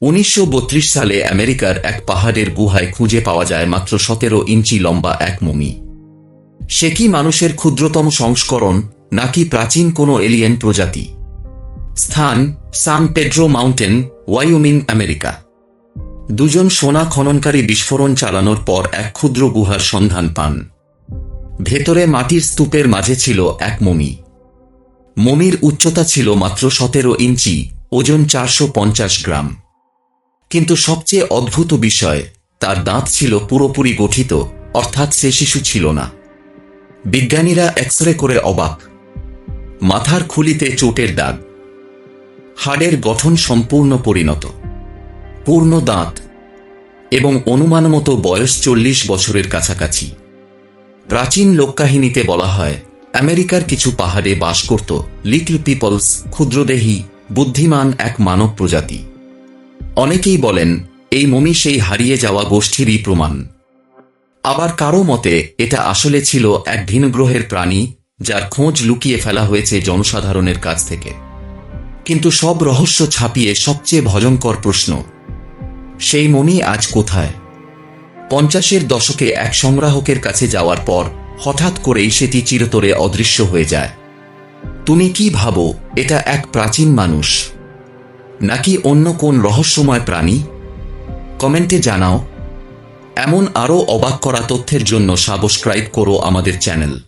উনিশশো বত্রিশ সালে আমেরিকার এক পাহাড়ের গুহায় খুঁজে পাওয়া যায় মাত্র সতেরো ইঞ্চি লম্বা এক মমি। সে কি মানুষের ক্ষুদ্রতম সংস্করণ, নাকি প্রাচীন কোনো এলিয়েন প্রজাতি? স্থান, San Pedro Mountain, Wyoming, America. দুজন সোনা খননকারী বিস্ফোরণ চালানোর পর এক ক্ষুদ্র গুহার সন্ধান পান। ভেতরে মাটির স্তূপের মাঝে ছিল এক মমি। মমির উচ্চতা ছিল মাত্র সতেরো ইঞ্চি, ওজন চারশো পঞ্চাশ গ্রাম। কিন্তু সবচেয়ে অদ্ভুত বিষয়, তার দাঁত ছিল পুরোপুরি গঠিত, অর্থাৎ সে শিশু ছিল না। বিজ্ঞানীরা এক্স করে অবাক। মাথার খুলিতে চোটের দাগ। হাড়ের গঠন সম্পূর্ণ পরিণত। পূর্ণ দাঁত। এবং অনুমান মতো বয়স চল্লিশ বছরের কাছাকাছি। প্রাচীন লোককাহিনীতে বলা হয়, আমেরিকার কিছু পাহাড়ে বাস করত লিটল পিপলস ক্ষুদ্রদেহী, বুদ্ধিমান এক মানব প্রজাতি। অনেকেই বলেন, এই মমি সেই হারিয়ে যাওয়া গোষ্ঠীরই প্রমাণ। আবার কারও মতে, এটা আসলে ছিল এক ভিনগ্রহের প্রাণী, যার খোঁজ লুকিয়ে ফেলা হয়েছে জনসাধারণের কাছ থেকে। কিন্তু সব রহস্য ছাপিয়ে সবচেয়ে ভয়ঙ্কর প্রশ্ন, সেই মমি আজ কোথায়? পঞ্চাশের দশকে এক সংগ্রাহকের কাছে যাওয়ার পর, হঠাৎ করেই সেটি চিরতরে অদৃশ্য হয়ে যায়। তুমি কি ভাবো, এটা এক প্রাচীন মানুষ? নাকি অন্য কোন রহস্যময় প্রাণী? কমেন্টে জানাও। এমন আরও অবাক করা তথ্যের জন্য সাবস্ক্রাইব করো আমাদের চ্যানেল।